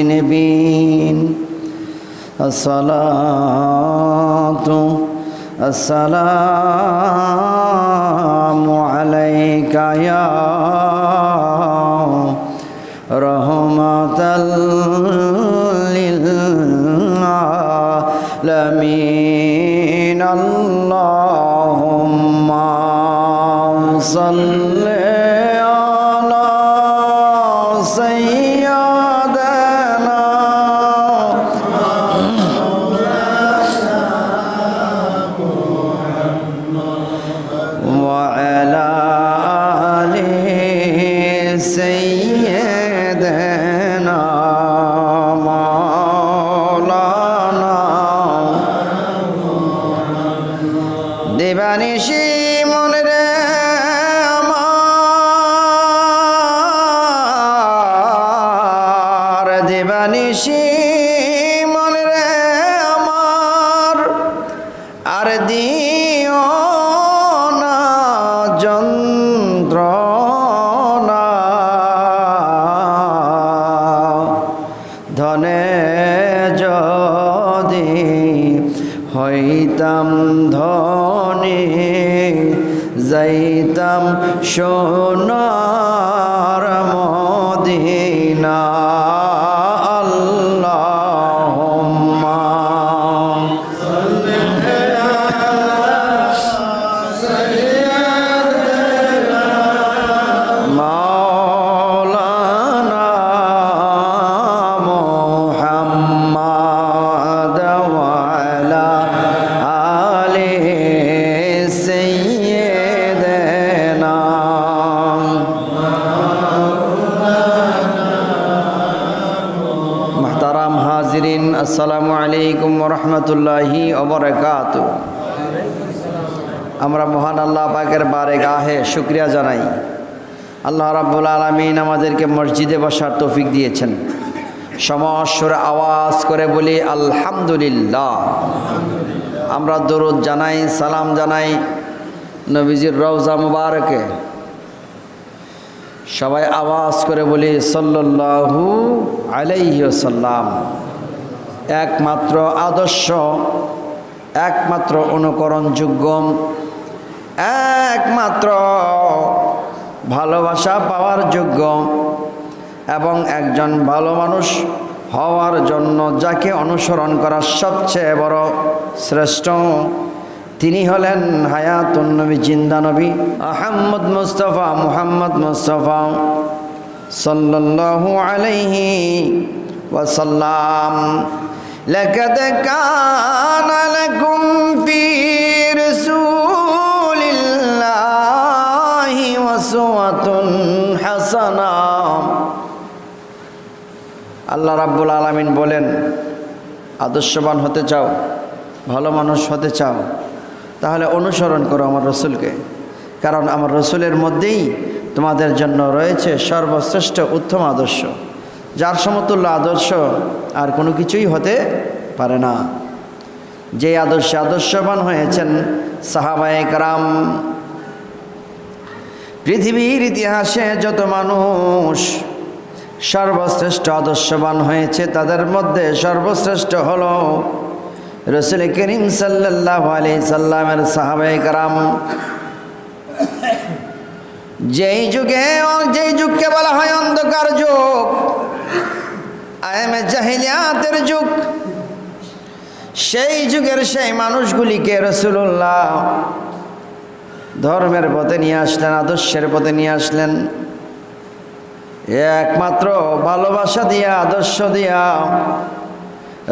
المجنبين. الصلاة السلام عليك يا رحمة للعالمين. اللهم صل আর দিও না যন্ত্রণা। ধনে যদি হইতাম ধনে যাইতাম সোনার আসসালামু আলাইকুম রহমতুল্লাহি অবরাকাত আমরা মহান আল্লাহ পাকের বারে গাহে শুক্রিয়া জানাই। আল্লাহ রাব্বুল আলমিন আমাদেরকে মসজিদে বসার তৌফিক দিয়েছেন। সমস্বর আওয়াজ করে বলি, আলহামদুলিল্লাহ। আমরা দরুদ জানাই, সালাম জানাই, নবীজির রওজা মুবারকে। সবাই আওয়াজ করে বলি সাল্লু আলাইসাল্লাম একমাত্র আদর্শ, একমাত্র অনুকরণযোগ্য, একমাত্র ভালোবাসা পাওয়ার যোগ্য এবং একজন ভালো মানুষ হওয়ার জন্য যাকে অনুসরণ করা সবচেয়ে বড় শ্রেষ্ঠ তিনি হলেন হায়াতুন নবী, জিন্দা নবী, আহম্মদ মুস্তফা, মুহাম্মদ মুস্তফা সাল্লাল্লাহু আলাইহি ওয়াসাল্লাম। لقد كان لكم في رسول الله أسوة حسنة আল্লাহ রাব্বুল আলামিন বলেন আদর্শবান হতে চাও ভালো মানুষ হতে চাও তাহলে অনুসরণ করো আমার রসুলকে কারণ আমার রসুলের মধ্যেই তোমাদের জন্য রয়েছে সর্বশ্রেষ্ঠ উত্তম আদর্শ যার সমতুল্য আদর্শ আর কোনো কিছুই হতে পারে না। যে আদর্শে আদর্শবান হয়েছেন সাহাবায়ে কারাম, পৃথিবীর ইতিহাসে যত মানুষ সর্বশ্রেষ্ঠ আদর্শবান হয়েছে, তাদের মধ্যে সর্বশ্রেষ্ঠ হল রসুল করিম সাল্লাহ আলি সাল্লামের সাহাবায়ে কারাম। যেই যুগে, যেই যুগকে বলা হয় অন্ধকার যুগ আয়ামে জাহিলিয়াতের যুগ। সেই যুগের সেই মানুষগুলিকে রসুল্লাহ ধর্মের পথে নিয়ে আসলেন, আদর্শের পথে নিয়ে আসলেন। একমাত্র ভালোবাসা দিয়া, আদর্শ দিয়া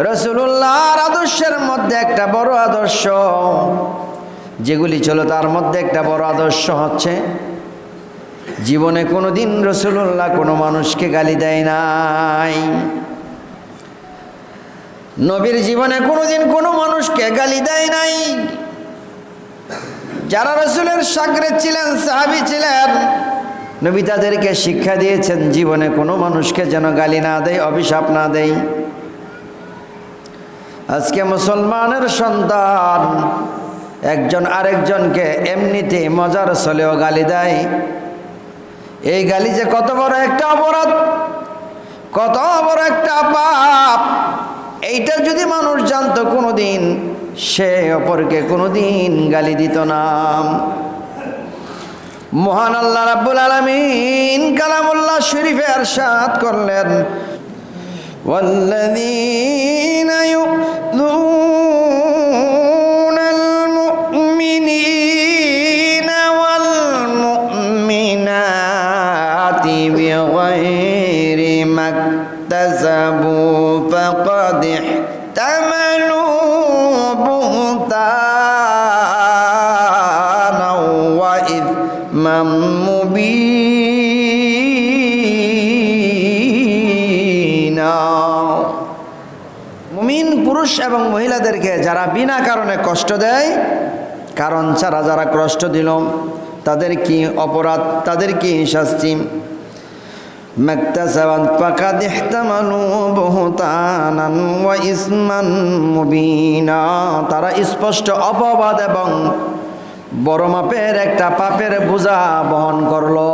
রসুল্লাহর আদর্শের মধ্যে একটা বড় আদর্শ, যেগুলি ছিল তার মধ্যে একটা বড় আদর্শ হচ্ছে জীবনে কোনো দিন রসুল্লাহ কোনো মানুষকে গালি দেয় নাই। নবীর জীবনে কোনোদিন কোনো মানুষকে গালি দেয় নাই। যারা রসুলের সাগরে ছিলেন, সাহাবি ছিলেন, নবী তাদেরকে শিক্ষা দিয়েছেন, জীবনে কোনো মানুষকে যেন গালি না দেয়, অভিশাপ না দেয়। আজকে মুসলমানের সন্তান একজন আরেকজনকে এমনিতে মজার চলেও গালি দেয়। এই গালি যে কত বড় একটা অপরাধ কত বড় একটা পাপ এইটা যদি মানুষ জানতো কোনো দিন সে অপরকে কোনো দিন গালি দিত না মহান আল্লাহ রাব্বুল আলামিন কালামুল্লাহ শরীফে আরশাদ করলেন والذين يؤذون পুরুষ এবং মহিলাদেরকে যারা বিনা কারণে কষ্ট দেয় কারণ ছাড়া যারা কষ্ট দিল তাদের কি অপরাধ তাদের কি শাস্তি مكتسبت فقد احتملوا بهتانا وإثما مبينا তারা স্পষ্ট অপবাদ এবং বড় মাপের একটা পাপের বোঝা বহন করলো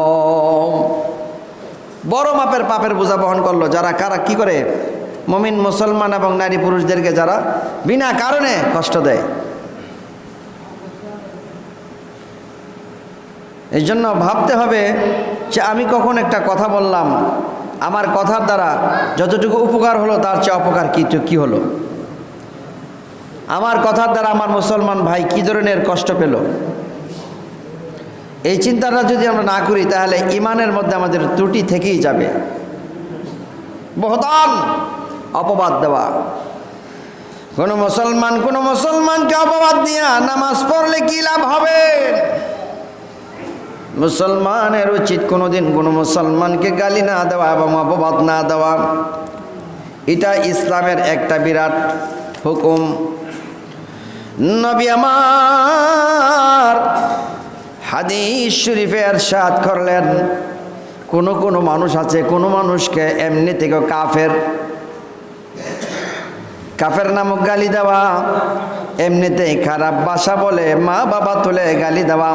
বড় মাপের পাপের বোঝা বহন করলো যারা কারা কি করে মমিন মুসলমান এবং নারী পুরুষদেরকে যারা বিনা কারণে কষ্ট দেয়। এই জন্য ভাবতে হবে যে আমি কখন একটা কথা বললাম, আমার কথার দ্বারা যতটুকু উপকার হলো তার চেয়ে অপকার কি কি হলো? আমার কথার দ্বারা আমার মুসলমান ভাই কি ধরনের কষ্ট পেল? এই চিন্তাটা যদি আমরা না করি, তাহলে ইমানের মধ্যে আমাদের ত্রুটি থেকেই যাবে। বহতান অপবাদ দেওয়া। কোনো মুসলমান, কোনো মুসলমানকে অপবাদ দিয়া নামাজ পড়লে কি লাভ হবে? মুসলমানের উচিত কোনোদিন কোনো মুসলমানকে গালি না দেওয়া এবং অপবাদ না দেওয়া। এটা ইসলামের একটা বিরাট হুকুম। নবী আমার হাদিস শরীফে এরশাদ করলেন, কোনো কোনো মানুষ আছে, কোনো মানুষকে এমনি থেকে কাফের। কাফের নামক গালি দেওয়া এমনিতেই খারাপ বাসা বলে মা বাবা তুলে গালি দেওয়া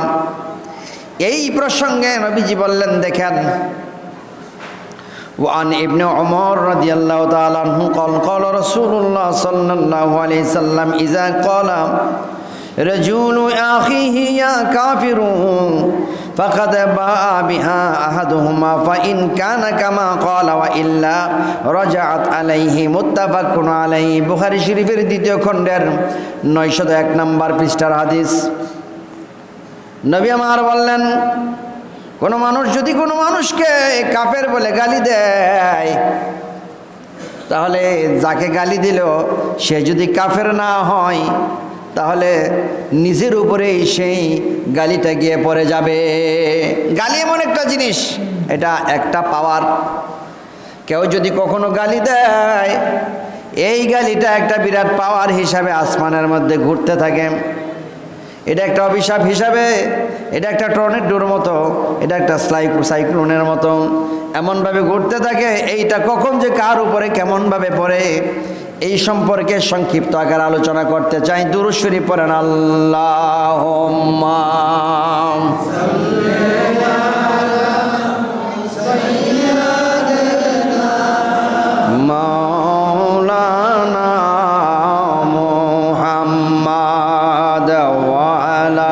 এই প্রসঙ্গে নবীজি বললেন দেখেন وعن ابن عمر رضي الله تعالى عنه قال قال رسول الله صلى الله عليه وسلم إذا قال رجل أخيه يا كافر فقد باء بها أحدهما فإن كان كما قال وإلا رجعت عليه متفق عليه বুখারী শরীফের দ্বিতীয় খণ্ডের নয়শত এক নম্বর পৃষ্ঠার হাদিস নবী আমার বললেন কোনো মানুষ যদি কোনো মানুষকে কাফের বলে গালি দেয় তাহলে যাকে গালি দিল সে যদি কাফের না হয় তাহলে নিজের উপরেই সেই গালিটা গিয়ে পড়ে যাবে। গালি এমন একটা জিনিস, এটা একটা পাওয়ার কেউ যদি কখনো গালি দেয়, এই গালিটা একটা বিরাট পাওয়ার হিসাবে আসমানের মধ্যে ঘুরতে থাকে। এটা একটা অভিশাপ হিসাবে, এটা একটা টর্নেডোর মতো, এটা একটা স্লাইকো সাইক্লোনের মতো। এমনভাবে ঘুরতে থাকে, এইটা কখন যে কার উপরে কেমনভাবে পড়ে এই সম্পর্কে সংক্ষিপ্ত আকার আলোচনা করতে চাই। দুরুশ্বরী পড়েন আল্লাহ মাওলানা মুহাম্মাদ ওয়ালা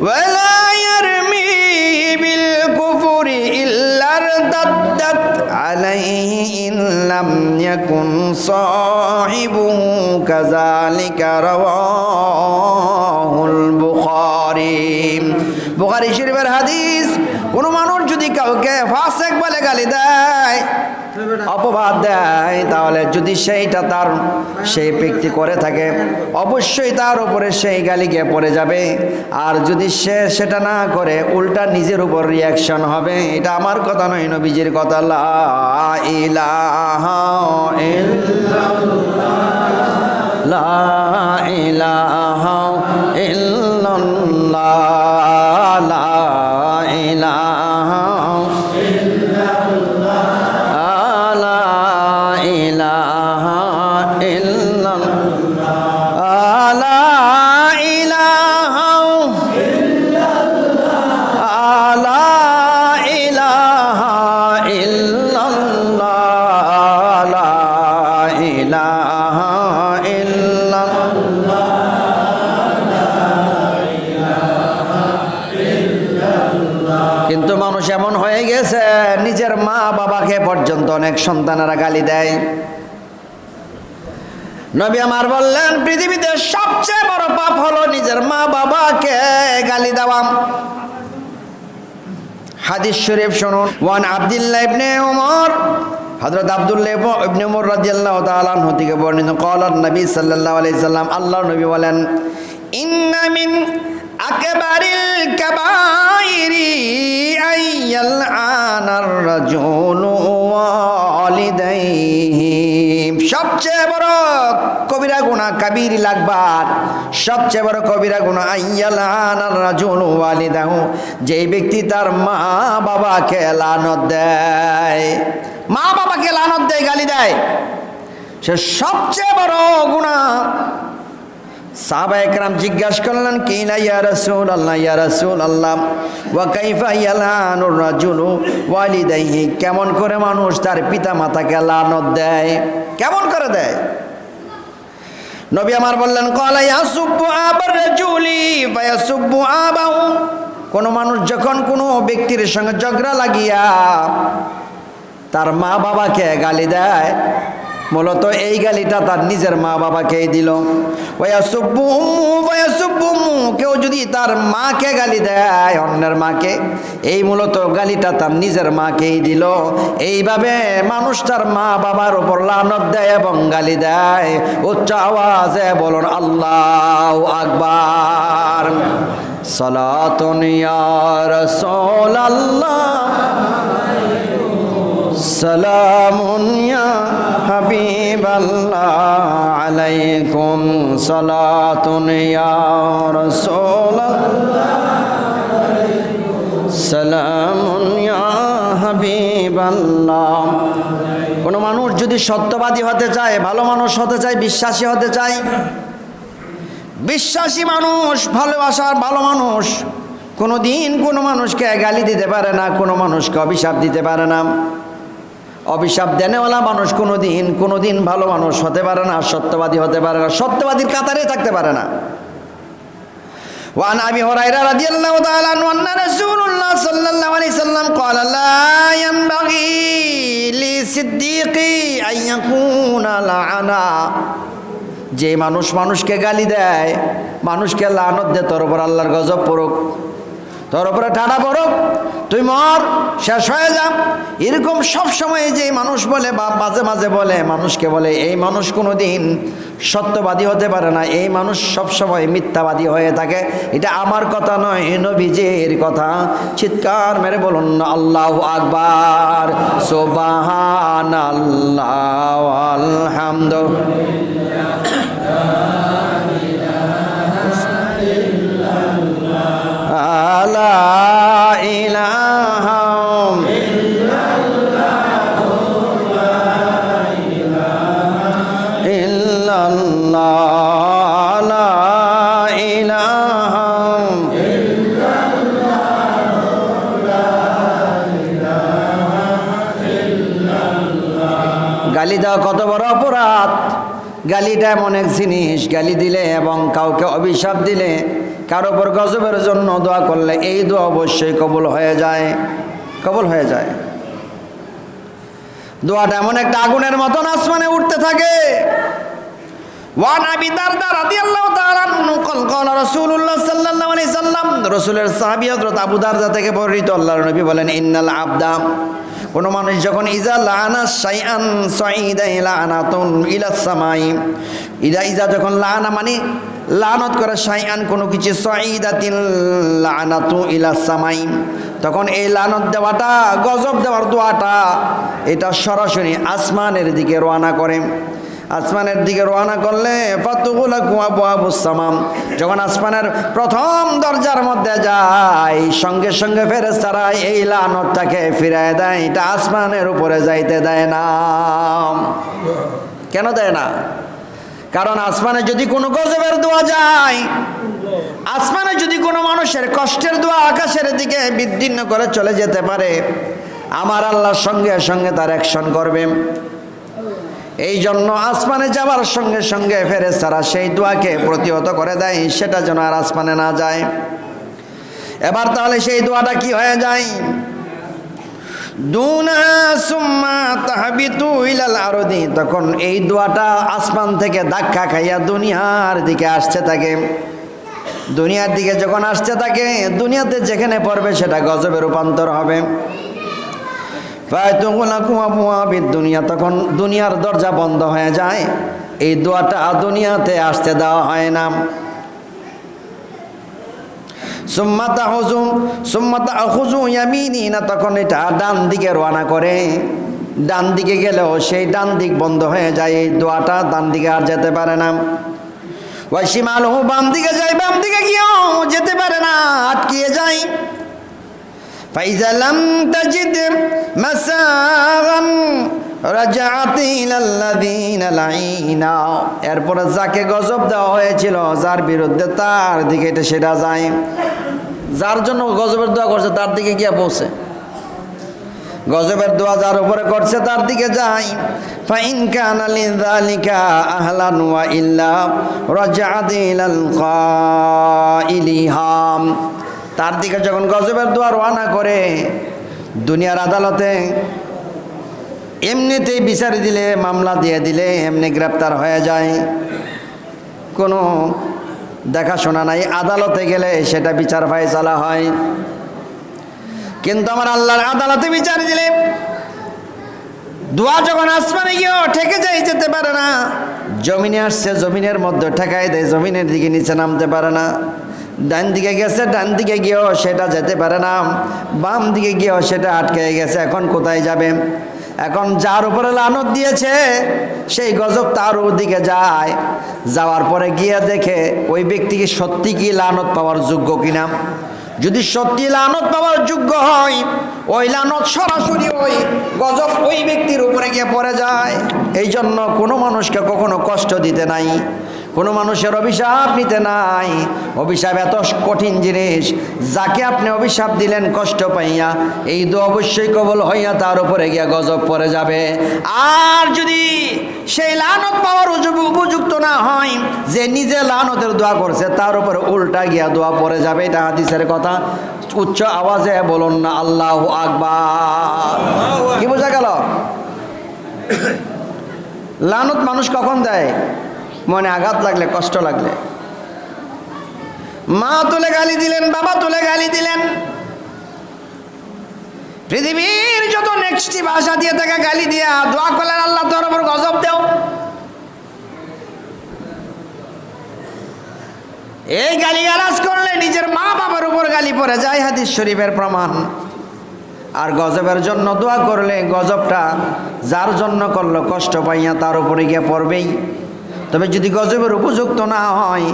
ولا يرمي بالكفر إلا ارتدت عليه إن لم يكن صاحبه كذلك رواه البخاري বুখারী শরীফের হাদিস কোন মানুষ যদি কাউকে ফাসেক বলে গালি দেয় অপবাদ দেয়, তাহলে যদি সেইটা তার সেই ব্যক্তি করে থাকে, অবশ্যই তার উপরে সেই গালি গিয়ে পড়ে যাবে। আর যদি সে সেটা না করে, উল্টা নিজের উপর রিয়াকশন হবে। এটা আমার কথা নয়, নবীজির কথা। লা ইলাহা ইল্লাল্লাহ। লা ইলাহা ইল্লাল্লাহ। কিন্তু মানুষ এমন হয়ে গেছে নিজের মা বাবাকে পর্যন্ত অনেক সন্তানেরা গালি দেয়। নবী আমার বললেন, পৃথিবীতে সবচেয়ে বড় পাপ হলো নিজের মা বাবাকে গালি দেওয়া। হাদিস শরীফ শুনুন। ওয়ান আব্দুল্লাহ ইবনে উমর, হযরত আব্দুল্লাহ ইবনে উমর রাদিয়াল্লাহু তাআলা আনহু থেকে বর্ণিত ক্বালান নবী সাল্লাল্লাহু আলাইহি সাল্লাম আল্লাহর নবী বলেন, ইন্না মিন আকবারিল কাবাইরি আইয়াল আনার রাজুলু গুণা কাবির লাগবার। সবচেয়ে বড় কবিরা গুণা রাজুলু ওয়ালিদাহু। যেই ব্যক্তি তার মা বাবাকে লানত দেয় মা বাবাকে লানত দেয়, গালি দেয়, সে সবচেয়ে বড় গুণা। সাহাবা একরাম জিজ্ঞাসা করলেন, কি না ইয়া রাসূল আল্লাহ ইয়া রাসূল আল্লাহ ওয়া কাইফা ইয়ালানুর রাজুলু ওয়ালিদাইহি? কেমন করে মানুষ তার পিতা মাতাকে লানত দেয়, কেমন করে দেয়? নবী আমার বললেন কোন মানুষ যখন কোনো ব্যক্তির সঙ্গে ঝগড়া লাগিয়া তার মা বাবাকে গালি দেয় মূলত এই গালিটা তার নিজের মা বাবাকেই দিল কেউ যদি তার মাকে গালি দেয়, অন্যের মাকে, এই মূলত গালিটা তার নিজের মাকেই দিল। এইভাবে মানুষ তার মা বাবার উপর লানত দেয় এবং গালি দেয়। উচ্চ আওয়াজে বলুন, আল্লাহ আকবার। সালাতুন ইয়া রাসূলাল্লাহ। আলাইকুম হাবিব আল্লাহ কোনো মানুষ যদি সত্যবাদী হতে চায়, ভালো মানুষ হতে চায়, বিশ্বাসী হতে চায়, বিশ্বাসী মানুষ, ভালোবাসার ভালো মানুষ, কোনো দিন কোনো মানুষকে গালি দিতে পারে না, কোনো মানুষকে অভিশাপ দিতে পারে না। অভিশাপ দেনেওয়ালা মানুষ কোনো দিন কোনো দিন ভালো মানুষ হতে পারে না সত্যবাদী হতে পারে না সত্যবাদীর কাতারে থাকতে পারে না وعن ابي هريره رضي الله تعالى عنه ان رسول الله صلى الله عليه وسلم قال لا ينبغي لصديق ان يكون لعنا যে মানুষ মানুষকে গালি দেয় মানুষকে লানত দে তোর উপর আল্লাহর গজব পড়ুক তোর ওপরে ঠাডা পড়ুক, তুই মর, শেষ হয়ে যা। এরকম সব সময় যে মানুষ বলে, বা মাঝে মাঝে বলে, মানুষকে বলে, এই মানুষ কোনো দিন সত্যবাদী হতে পারে না। এই মানুষ সব সময় মিথ্যাবাদী হয়ে থাকে। এটা আমার কথা নয়, নবীজির কথা। চিৎকার মেরে বলুন, আল্লাহ আকবার সোবাহান আল্লাহ আলহামদ এটা এমন এক জিনিস, গালি দিলে এবং কাউকে অভিশাপ দিলে কারও ওপর গজবের জন্য দোয়া করলে এই দোয়া অবশ্যই কবল হয়ে যায়, কবল হয়ে যায়। দোয়াটা এমন একটা আগুনের মতন আসমানে উঠতে থাকে। রসুলের সাহাবি হজরত আবুদারদা থেকে বর্ণিত আল্লাহ নবী বলেন, ইন্নাল আবদাম কোন মানুষ যখন, ইজা লানা ইলা ইজা ইজা যখন লানা মানে লানত করে সাইয়ান কোনো কিছু সাইদাতিন সামাই তখন এই লানত দেওয়াটা, গজব দেওয়ার দোয়াটা, এটা সরাসরি আসমানের দিকে রওনা করে। আসমানের দিকে রওনা করলে কুয়া যখন আসমানের প্রথম দরজার মধ্যে যায়, সঙ্গে সঙ্গে ফেরেস্তারা এই লানতটাকে ফিরায় দেয়, এটা আসমানের উপরে যাইতে দেয় না। কেন দেয় না? কারণ আসমানে যদি কোনো গজবের দোয়া যায়, আসমানে যদি কোনো মানুষের কষ্টের দোয়া আকাশের দিকে বিদীর্ণ করে চলে যেতে পারে, আমার আল্লাহর সঙ্গে সঙ্গে তার অ্যাকশন করবে। এই জন্য আসমানে যাওয়ার সঙ্গে সঙ্গে ফেরেস্তারা সেই দোয়াকে প্রতিহত করে দেয়, সেটা যেন আর আসমানে না যায়। এবার তাহলে সেই দোয়াটা কি হয়ে যায়? তখন এই দোয়াটা আসমান থেকে ধাক্কা খাইয়া দুনিয়ার দিকে আসতে থাকে দুনিয়ার দিকে যখন আসতে থাকে দুনিয়াতে যেখানে পড়বে সেটা গজবে রূপান্তর হবে। দুনিয়া তখন দুনিয়ার দরজা বন্ধ হয়ে যায়। এই দোয়াটা দুনিয়াতে আসতে দেওয়া হয় না। সুম্মাতা হুজুম সুম্মাতা হুজু ইয়ামিনি না তখন এটা ডান দিকে রওনা করে। ডান দিকে গেলেও সেই ডান দিক বন্ধ হয়ে যায়। এই দোয়াটা ডান দিকে আর যেতে পারে না। ওয়াসিমাল বাম দিকে যায়, বাম দিকে গিয়েও যেতে পারে না, আটকিয়ে যায়। فإذا لم تجد مساغا رجعت إلى الذين لعينا এরপরে যাকে গজব দেওয়া হয়েছিল যার বিরুদ্ধে তার দিকে এটা সেটা যায় যার জন্য গজবের দোয়া করছে তার দিকে গিয়ে পৌঁছে গজবের দোয়া যার উপরে করছে তার দিকে যাই ফাইন কানা লিযালিকা আহলান ওয়া ইল্লা রাজআত ইলাল কাইলিহাম তার দিকে যখন গজবের দোয়া রওনা করে, দুনিয়ার আদালতে এমনিতেই বিচার দিলে, মামলা দিয়ে দিলে, এমনি গ্রেপ্তার হয়ে যায়। কোনো দেখাশোনা নাই, আদালতে গেলে সেটা বিচার চালা হয়। কিন্তু আমার আল্লাহর আদালতে বিচার দিলে, দোয়া যখন আসমানে গিয়েও ঠেকে যাই যেতে পারে না। জমিনে আসছে, জমিনের মধ্যে ঠেকাই দেয়, জমিনের দিকে নিচে নামতে পারে না। ডান দিকে গেছে, ডান দিকে গিয়েও সেটা যেতে পারে না। বাম দিকে গিয়েও সেটা আটকে গেছে, এখন কোথায় যাবে? এখন যার উপরে লানত দিয়েছে, সেই গজব তার দিকে যায়। যাওয়ার পরে গিয়ে দেখে ওই ব্যক্তিকে সত্যি কি লানত পাওয়ার যোগ্য কিনা? যদি সত্যি লানত পাওয়ার যোগ্য হয়, ওই লানত সরাসরি ওই গজব ওই ব্যক্তির উপরে গিয়ে পড়ে যায়। এই জন্য কোনো মানুষকে কখনো কষ্ট দিতে নাই। কোনো মানুষের অভিশাপ নিতে নাই। অভিশাপ এত কঠিন জিনিস, যাকে আপনি অভিশাপ দিলেন কষ্ট পাইয়া, এই দু অবশ্যই কবল হইয়া তার উপরে গিয়া গজব পড়ে যাবে। আর যদি সেই লানত পাওয়ার উপযুক্ত না হয়, যে নিজে লানতের দোয়া করছে, তার উপরে উল্টা গিয়া দোয়া পড়ে যাবে। এটা হাদিসের কথা। উচ্চ আওয়াজে বলুন না, আল্লাহ আকবার। কি বোঝা গেল? লানত মানুষ কখন দেয়? মনে আঘাত লাগলে, কষ্ট লাগলে। মা তুলে গালি দিলেন, বাবা তুলে গালি দিলেন। পৃথিবীর যত নেক্সটি ভাষা দিয়ে তাকে গালি দিয়া দোয়া করলেন, আল্লাহ তোর উপর গজব দেও। এই গালি গালাজ করলে নিজের মা বাবার উপর গালি পড়ে যায়, হাদিস শরীফের প্রমাণ। আর গজবের জন্য দোয়া করলে গজবটা যার জন্য করল, কষ্ট পাইয়া তার উপরে গিয়ে পড়বেই। তবে যদি গজবের উপযুক্ত না হয়,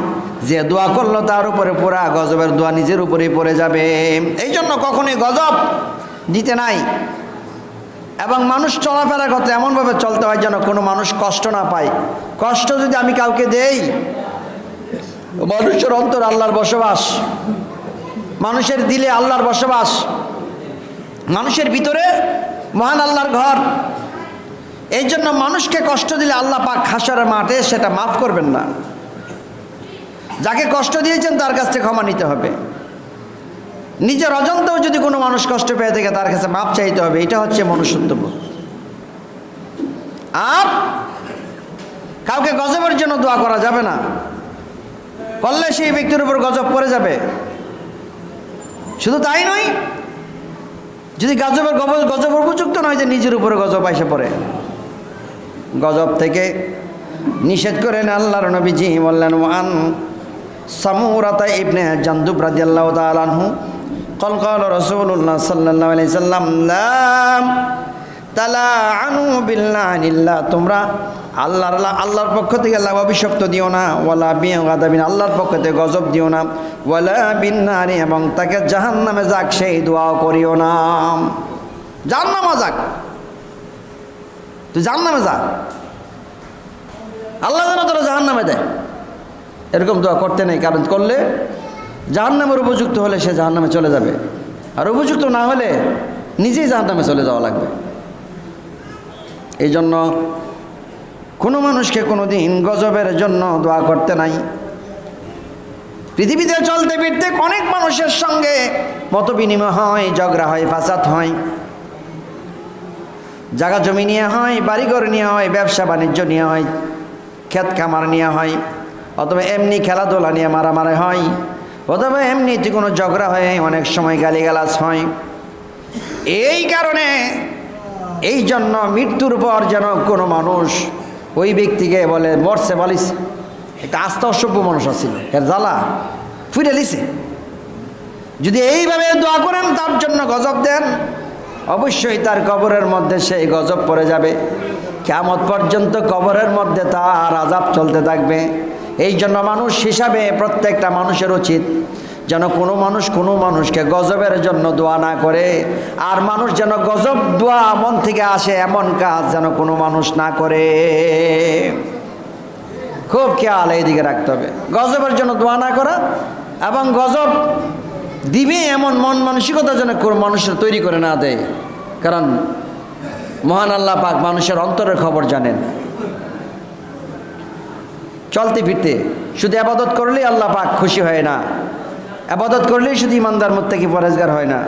যে দোয়া করল তার উপরে পুরা, গজবের দোয়া নিজের উপরেই পড়ে যাবে। এই জন্য কখনোই গজব দিতে নাই। এবং মানুষ চলাফেরা করতে এমনভাবে চলতে হয় যেন কোনো মানুষ কষ্ট না পায়। কষ্ট যদি আমি কাউকে দেই, মানুষের অন্তর আল্লাহর বসবাস, মানুষের দিলে আল্লাহর বসবাস, মানুষের ভিতরে মহান আল্লাহর ঘর এই জন্য মানুষকে কষ্ট দিলে আল্লাহ পাক হাসার মাঠে সেটা মাফ করবেন না। যাকে কষ্ট দিয়েছেন তার কাছ থেকে ক্ষমা নিতে হবে। নিজের অজন্তেও যদি কোনো মানুষ কষ্ট পেয়ে থাকে তার কাছে মাপ চাইতে হবে, এটা হচ্ছে মনুষ্যত্ববোধ আর কাউকে গজবের জন্য দোয়া করা যাবে না। করলে সেই ব্যক্তির উপর গজব পড়ে যাবে। শুধু তাই নয়, যদি গজবের গজব উপযুক্ত নয়, যে নিজের উপরে গজব আইসে পড়ে। গজব থেকে নিষেধ করেন আল্লাহর নবীজি বললেন ওয়ান সামুরাতা ইবনে জান্দুব রাদিয়াল্লাহু তাআলা আনহু قال قال رسول الله صلى الله عليه وسلم لا তালাআনু বিল্লাহিল্লাহ তোমরা আল্লাহর আল্লাহর পক্ষ থেকে আল্লাহ অভিশপ্ত দিও না ওয়ালা বিয়াগাদাবিন আল্লাহর পক্ষ থেকে গজব দিও না ওয়ালা বিন্নারি এবং তাকে জাহান্নামে যাক সেই দোয়াও করিও না জাহান্নামে যাক তুই জাহান্নামে যা। আল্লাহ যেন তোরা জাহান্নামে দেয়। এরকম দোয়া করতে নেই, কারণ করলে জাহান্নামের উপযুক্ত হলে সে জাহান্নামে চলে যাবে। আর উপযুক্ত না হলে নিজেই জাহান্নামে চলে যাওয়া লাগবে। এই জন্য কোনো মানুষকে কোনো দিন গজবের জন্য দোয়া করতে নাই। পৃথিবীতে চলতে ফিরতে অনেক মানুষের সঙ্গে মত বিনিময় হয়, ঝগড়া হয়, ফাসাদ হয়। জায়গা জমি নিয়ে হয়, বাড়িঘর নিয়ে হয়, ব্যবসা বাণিজ্য নিয়ে হয়, ক্ষেত খামার নিয়ে হয়, অথবা এমনি খেলাধুলা নিয়ে মারামারি হয়, অথবা এমনিতে কোনো ঝগড়া হয়, অনেক সময় গালিগালাজ হয়। এই কারণে এই জন্য মৃত্যুর পর যেন কোনো মানুষ ওই ব্যক্তিকে বলে, মরছে বলিস একটা আস্থা অসভ্য মানুষ আছিল, এর জ্বালা ফুটে লিছে। যদি এইভাবে দোয়া করেন, তার জন্য গজব দেন। অবশ্যই তার কবরের মধ্যে সেই গজব পড়ে যাবে। কেমত পর্যন্ত কবরের মধ্যে তার আজাব চলতে থাকবে। এই জন্য মানুষ হিসাবে প্রত্যেকটা মানুষের উচিত যেন কোনো মানুষ কোনো মানুষকে গজবের জন্য দোয়া না করে। আর মানুষ যেন গজব দোয়া মন থেকে আসে এমন কাজ যেন কোনো মানুষ না করে। খুব খেয়াল এইদিকে রাখতে হবে। গজবের জন্য দোয়া না করা এবং গজব দিবে এমন মন মানসিকতা যেন মানুষের তৈরি করে না দেয়। কারণ মহান আল্লাহ পাক মানুষের অন্তরের খবর জানেন। চলতে ফিরতে শুধু আবাদত করলেই আল্লাহ পাক খুশি হয় না। আবাদত করলেই শুধু ইমানদার মোত্তাকি পরেজগার হয় না।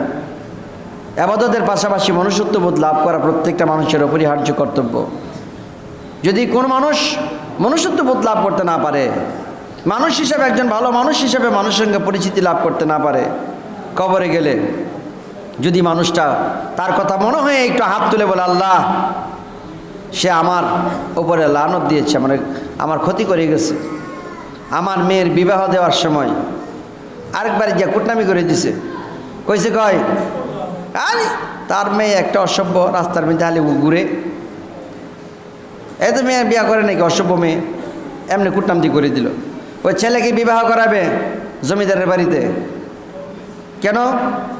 আবাদতের পাশাপাশি মনুষ্যত্ববোধ লাভ করা প্রত্যেকটা মানুষের অপরিহার্য কর্তব্য। যদি কোনো মানুষ মনুষ্যত্ববোধ লাভ করতে না পারে মানুষ হিসেবে একজন ভালো মানুষ হিসেবে মানুষের সঙ্গে পরিচিতি লাভ করতে না পারে। কবরে গেলে যদি মানুষটা তার কথা মনে হয় একটু হাত তুলে বলে, আল্লাহ, সে আমার ওপরে লানত দিয়েছে মানে আমার ক্ষতি করে গেছে। আমার মেয়ের বিবাহ দেওয়ার সময় আরেকবার গিয়া কুটনামি করে দিছে। কইছে কয়, আরে, তার মেয়ে একটা অসভ্য রাস্তার মেয়ে হালি ঘুরে। এত মেয়ে বিয়া করে নাকি অসভ্য মেয়ে, এমনি কুটনামতি করে দিল। ওই ছেলেকে বিবাহ করাবে জমিদারের বাড়িতে। কেন?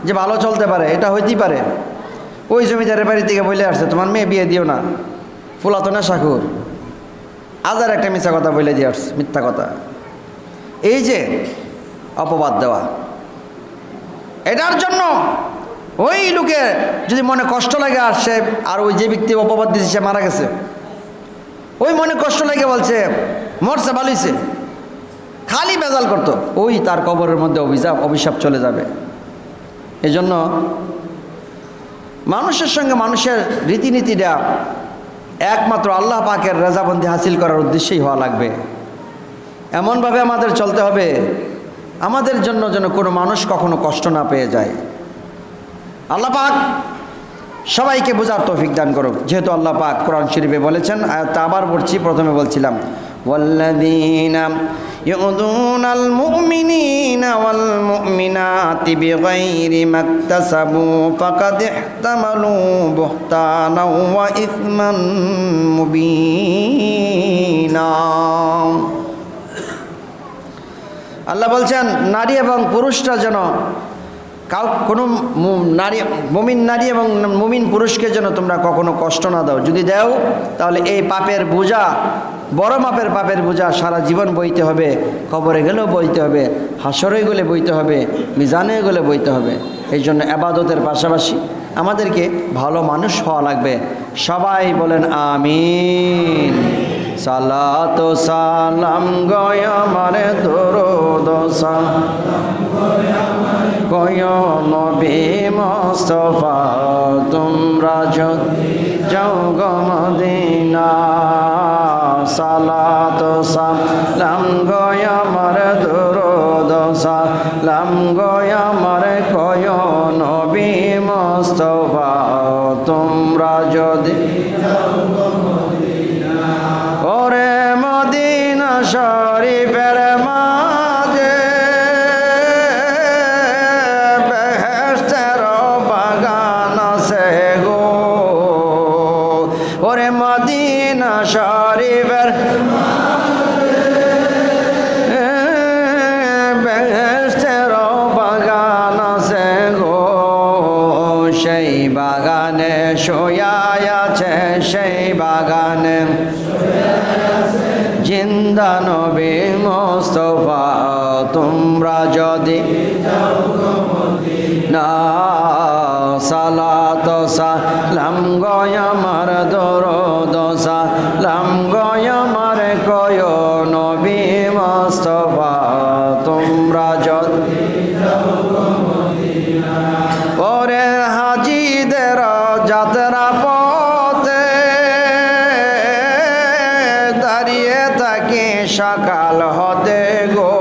যে ভালো চলতে পারে, এটা হইতেই পারে। ওই জমিদারের বাড়ি থেকে বলে আসছে, তোমার মেয়ে বিয়ে দিও না। ফুলা তো নেশাখুর আজার একটা মিথ্যা কথা বলে দিয়ে আসছে, মিথ্যা কথা। এই যে অপবাদ দেওয়া, এটার জন্য ওই লোকে যদি মনে কষ্ট লাগে আসছে আর ওই যে ব্যক্তি অপবাদ দিয়েছে সে মারা গেছে। ওই মনে কষ্ট লাগে বলছে, মরছে ভালোইছে খালি বেজাল করত। ওই তার কবরের মধ্যে অভিশাপ অভিশাপ চলে যাবে। এজন্য মানুষের সঙ্গে মানুষের রীতিনীতিটা একমাত্র আল্লাহ পাকের রেজাবন্দি হাসিল করার উদ্দেশ্যেই হওয়া লাগবে। এমনভাবে আমাদের চলতে হবে, আমাদের জন্য যেন কোনো মানুষ কখনো কষ্ট না পেয়ে যায়। আল্লাহ পাক সবাইকে বোঝার তৌফিক দান করুক। যেহেতু আল্লাহ পাক কোরআন শরীফে বলেছেন তা আবার পড়ছি, প্রথমে বলছিলাম ওয়াল্লাদিনা يؤذون المؤمنين والمؤمنات بغير ما اكتسبوا فقد احتملوا بهتانا وإثما مبينا আল্লাহ বলছেন নারী এবং পুরুষরা যেন কাউ কোনো মু- নারী মমিন নারী এবং মমিন পুরুষকে যেন তোমরা কখনো কষ্ট না দাও যদি দাও তাহলে এই পাপের বোঝা বড় মাপের পাপের বোঝা সারা জীবন বইতে হবে। কবরে গেলেও বইতে হবে হাসরে গেলে বইতে হবে, মিজানে গেলে বইতে হবে। এই জন্য আবাদতের পাশাপাশি আমাদেরকে ভালো মানুষ হওয়া লাগবে। সবাই বলেন আমিন। সালাত সালাম গয় আমারে দরুদ গয় তোমরা যদি যাও গমদিনা সালাত সালাম গয় আমার দরুদ সালাম গয় সকাল হতে গো,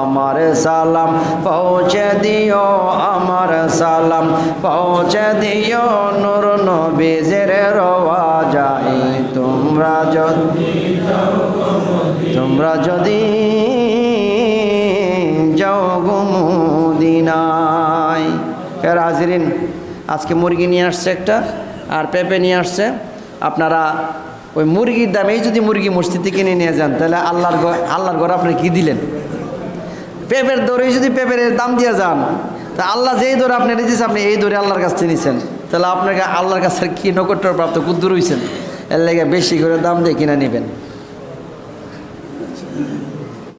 আমার সালাম পৌঁছে দিও, আমার সালাম পৌঁছে দিও, নূর নবীজের রওয়া যাই তোমরা যদি তোমরা যদি যাও ফের হাজিরিন, আজকে মুরগি নিয়ে আসছে একটা, আর পেঁপে নিয়ে আসছে। আপনারা ওই মুরগির দামেই যদি মুরগি মসজিদে কিনে নিয়ে যান, তাহলে আল্লাহর আল্লাহর ঘর আপনি কী দিলেন? পেঁপের দরেই যদি পেঁপের দাম দিয়ে যান, তা আল্লাহ যেই দরে আপনি দিয়েছে আপনি এই দরে আল্লাহর কাছে নিছেন। তাহলে আপনাকে আল্লাহর কাছে কী নকট্টর প্রাপ্ত কুদ্দুর হয়েছেন এর লেগে বেশি করে দাম দিয়ে কিনে নেবেন।